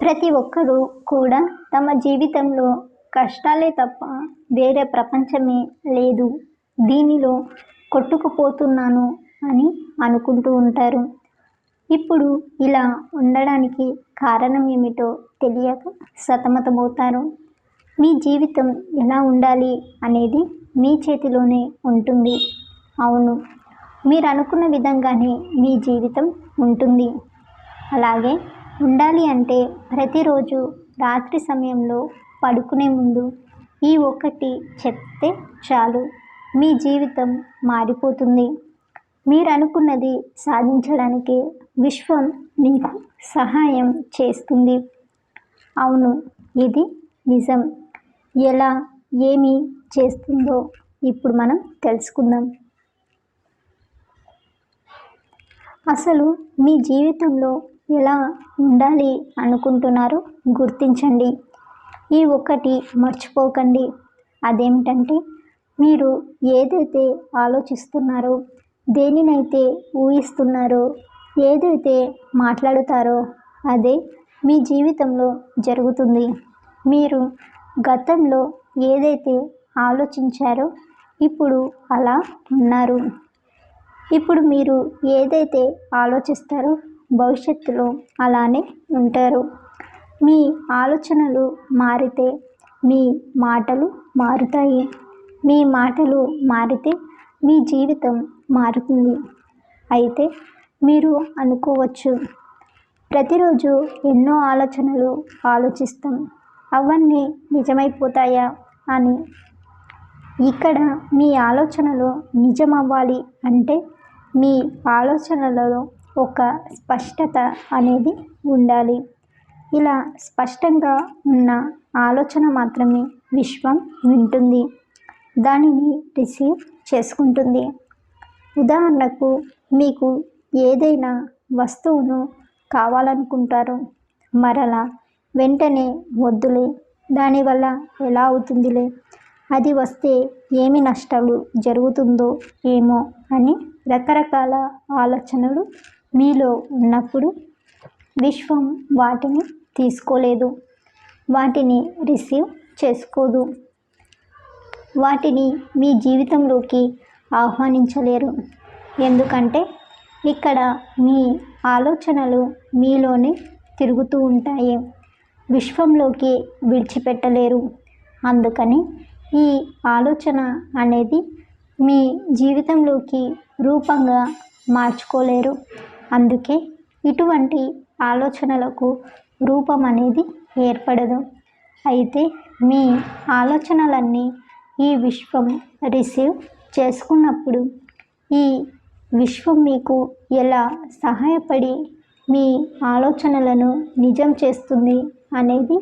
ప్రతి ఒక్కరూ కూడా తమ జీవితంలో కష్టాలే తప్ప వేరే ప్రపంచమే లేదు. దీనిలో కొట్టుకుపోతున్నాను అని అనుకుంటూ ఉంటారు. ఇప్పుడు ఇలా ఉండడానికి కారణం ఏమిటో తెలియక సతమతమవుతారు. మీ జీవితం ఎలా ఉండాలి అనేది మీ చేతిలోనే ఉంటుంది. అవును మీరు అనుకున్న విధంగానే మీ జీవితం ఉంటుంది. అలాగే ఉండాలి అంటే ప్రతిరోజు రాత్రి సమయంలో పడుకునే ముందు ఈ ఒక్కటి చెప్తే చాలు. మీ జీవితం మారిపోతుంది. మీరు అనుకున్నది సాధించడానికి విశ్వం మీకు సహాయం చేస్తుంది. అవును ఇది నిజం. ఎలా ఏమి చేస్తుందో ఇప్పుడు మనం తెలుసుకుందాం. అసలు మీ జీవితంలో ఎలా ఉండాలి అనుకుంటున్నారో గుర్తించండి. ఈ ఒక్కటి మర్చిపోకండి. అదేమిటంటే మీరు ఏదైతే ఆలోచిస్తున్నారో దేనినైతే ఊహిస్తున్నారో ఏదైతే మాట్లాడుతారో అదే మీ జీవితంలో జరుగుతుంది. మీరు గతంలో ఏదైతే ఆలోచించారో ఇప్పుడు అలా ఉన్నారు. ఇప్పుడు మీరు ఏదైతే ఆలోచిస్తారో భవిష్యత్తులో అలానే ఉంటారు. మీ ఆలోచనలు మారితే మీ మాటలు మారుతాయి. మీ మాటలు మారితే మీ జీవితం మారుతుంది. అయితే మీరు అనుకోవచ్చు ప్రతిరోజు ఎన్నో ఆలోచనలు ఆలోచిస్తాం. అవన్నీ నిజమైపోతాయా అని. ఇక్కడ మీ ఆలోచనలు నిజమవ్వాలి అంటే మీ ఆలోచనలలో ఒక స్పష్టత అనేది ఉండాలి. ఇలా స్పష్టంగా ఉన్న ఆలోచన మాత్రమే విశ్వం వింటుంది. దానిని రిసీవ్ చేసుకుంటుంది. ఉదాహరణకు మీకు ఏదైనా వస్తువును కావాలనుకుంటారు. మరలా వెంటనే వద్దులే. దానివల్ల ఎలా అవుతుందిలే? అది వస్తే ఏమి నష్టాలు జరుగుతుందో ఏమో అని రకరకాల ఆలోచనలు మీలో ఉన్నప్పుడు విశ్వం వాటిని తీసుకోలేదు. వాటిని రిసీవ్ చేసుకోదు. వాటిని మీ జీవితంలోకి ఆహ్వానించలేరు. ఎందుకంటే ఇక్కడ మీ ఆలోచనలు మీలోనే తిరుగుతూ ఉంటాయి. విశ్వంలోకి విడిచిపెట్టలేరు. అందుకని ఈ ఆలోచన అనేది మీ జీవితంలోకి రూపంగా మార్చుకోలేరు. అందుకే ఇటువంటి ఆలోచనలకు రూపం అనేది ఏర్పడదు. అయితే మీ ఆలోచనలన్నీ ఈ విశ్వం రిసీవ్ చేసుకున్నప్పుడు ఈ విశ్వం మీకు ఎలా సహాయపడి మీ ఆలోచనలను నిజం చేస్తుంది అనేది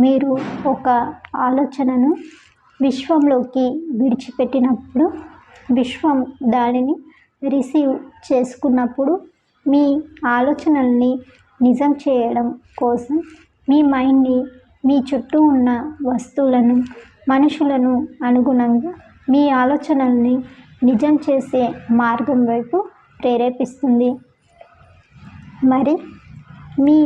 మీరు ఒక ఆలోచనను విశ్వంలోకి విడిచిపెట్టినప్పుడు విశ్వం దానిని రిసీవ్ చేసుకున్నప్పుడు మీ ఆలోచనల్ని నిజం చేయడం కోసం మీ మైండ్ని మీ చుట్టూ ఉన్న వస్తువులను మనుషులను అనుగుణంగా మీ ఆలోచనల్ని నిజం చేసే మార్గం వైపు ప్రేరేపిస్తుంది. మరి మీ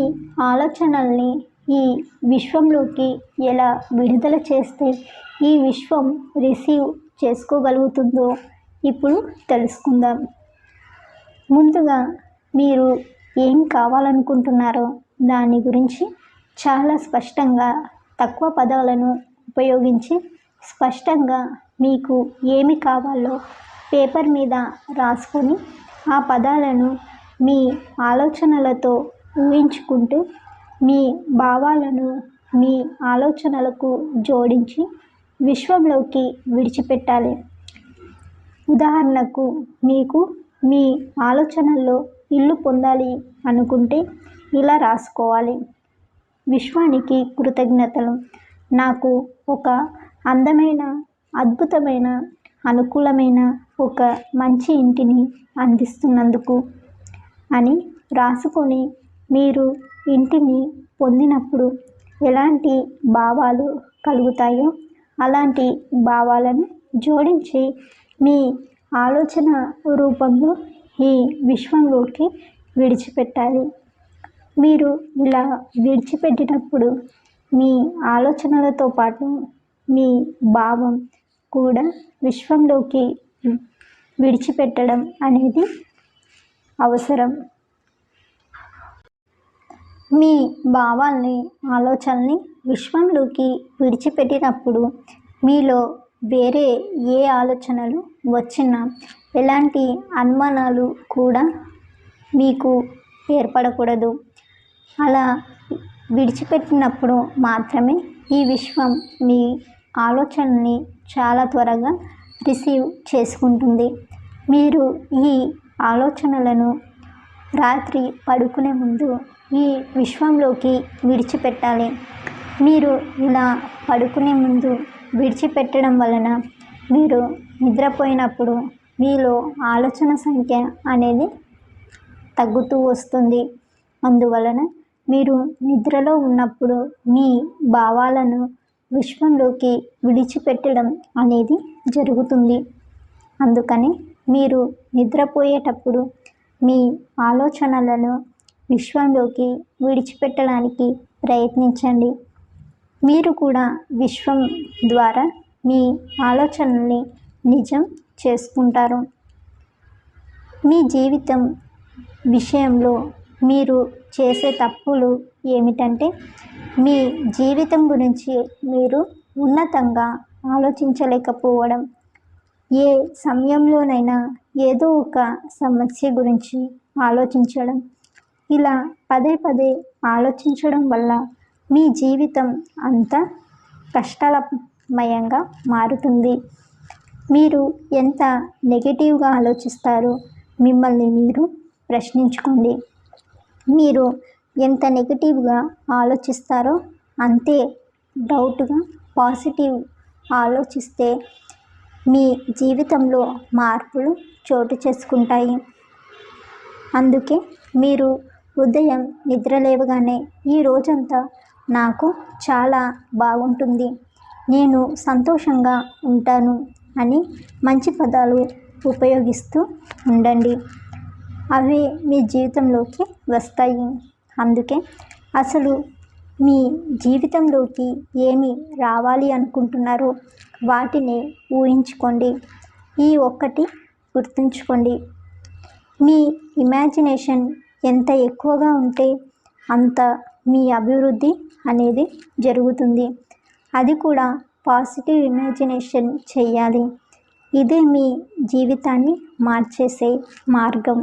ఆలోచనల్ని ఈ విశ్వంలోకి ఎలా విడుదల చేస్తే ఈ విశ్వం రిసీవ్ చేసుకోగలుగుతుందో ఇప్పుడు తెలుసుకుందాం. ముందుగా మీరు ఏం కావాలనుకుంటున్నారో దాని గురించి చాలా స్పష్టంగా తక్కువ పదాలను ఉపయోగించి స్పష్టంగా మీకు ఏమి కావాలో పేపర్ మీద రాసుకొని ఆ పదాలను మీ ఆలోచనలతో ఊహించుకుంటూ మీ భావాలను మీ ఆలోచనలకు జోడించి విశ్వంలోకి విడిచిపెట్టాలి. ఉదాహరణకు మీకు మీ ఆలోచనల్లో ఇల్లు పొందాలి అనుకుంటే ఇలా రాసుకోవాలి. విశ్వానికి కృతజ్ఞతలు. నాకు ఒక అందమైన అద్భుతమైన అనుకూలమైన ఒక మంచి ఇంటిని అందిస్తున్నందుకు అని రాసుకొని మీరు ఇంటిని పొందినప్పుడు ఎలాంటి భావాలు కలుగుతాయో అలాంటి భావాలను జోడించి మీ ఆలోచన రూపంలో ఈ విశ్వంలోకి విడిచిపెట్టాలి. మీరు ఇలా విడిచిపెట్టినప్పుడు మీ ఆలోచనలతో పాటు మీ భావం కూడా విశ్వంలోకి విడిచిపెట్టడం అనేది అవసరం. మీ భావాల్ని ఆలోచనల్ని విశ్వంలోకి విడిచిపెట్టినప్పుడు మీలో వేరే ఏ ఆలోచనలు వచ్చినా ఎలాంటి అనుమానాలు కూడా మీకు ఏర్పడకూడదు. అలా విడిచిపెట్టినప్పుడు మాత్రమే ఈ విశ్వం మీ ఆలోచనని చాలా త్వరగా రిసీవ్ చేసుకుంటుంది. మీరు ఈ ఆలోచనలను రాత్రి పడుకునే ముందు ఈ విశ్వంలోకి విడిచిపెట్టాలి. మీరు ఇలా పడుకునే ముందు విడిచిపెట్టడం వలన మీరు నిద్రపోయినప్పుడు మీలో ఆలోచన సంఖ్య అనేది తగ్గుతూ వస్తుంది. అందువలన మీరు నిద్రలో ఉన్నప్పుడు మీ భావాలను విశ్వంలోకి విడిచిపెట్టడం అనేది జరుగుతుంది. అందుకని మీరు నిద్రపోయేటప్పుడు మీ ఆలోచనలను విశ్వంలోకి విడిచిపెట్టడానికి ప్రయత్నించండి. మీరు కూడా విశ్వం ద్వారా మీ ఆలోచనల్ని నిజం చేసుకుంటారు. మీ జీవితం విషయంలో మీరు చేసే తప్పులు ఏమిటంటే మీ జీవితం గురించి మీరు ఉన్నతంగా ఆలోచించలేకపోవడం ఏ సమయంలోనైనా ఏదో ఒక సమస్య గురించి ఆలోచించడం. ఇలా పదే పదే ఆలోచించడం వల్ల మీ జీవితం అంత కష్టాలమయంగా మారుతుంది. మీరు ఎంత నెగిటివ్గా ఆలోచిస్తారో మిమ్మల్ని మీరు ప్రశ్నించుకోండి. మీరు ఎంత నెగిటివ్గా ఆలోచిస్తారో అంతే డౌట్గా పాజిటివ్ ఆలోచిస్తే మీ జీవితంలో మార్పులు చోటు చేసుకుంటాయి. అందుకే మీరు ఉదయం నిద్ర లేవగానే ఈ రోజంతా నాకు చాలా బాగుంటుంది. నేను సంతోషంగా ఉంటాను అని మంచి పదాలు ఉపయోగిస్తూ ఉండండి. అవి మీ జీవితంలోకి వస్తాయి. అందుకే అసలు మీ జీవితంలోకి ఏమి రావాలి అనుకుంటున్నారో వాటిని ఊహించుకోండి. ఈ ఒక్కటి గుర్తుంచుకోండి. మీ ఇమాజినేషన్ ఎంత ఎక్కువగా ఉంటే అంత మీ అభివృద్ధి అనేది జరుగుతుంది. అది కూడా పాజిటివ్ ఇమాజినేషన్ చేయాలి. ఇదే మీ జీవితాన్ని మార్చేసే మార్గం.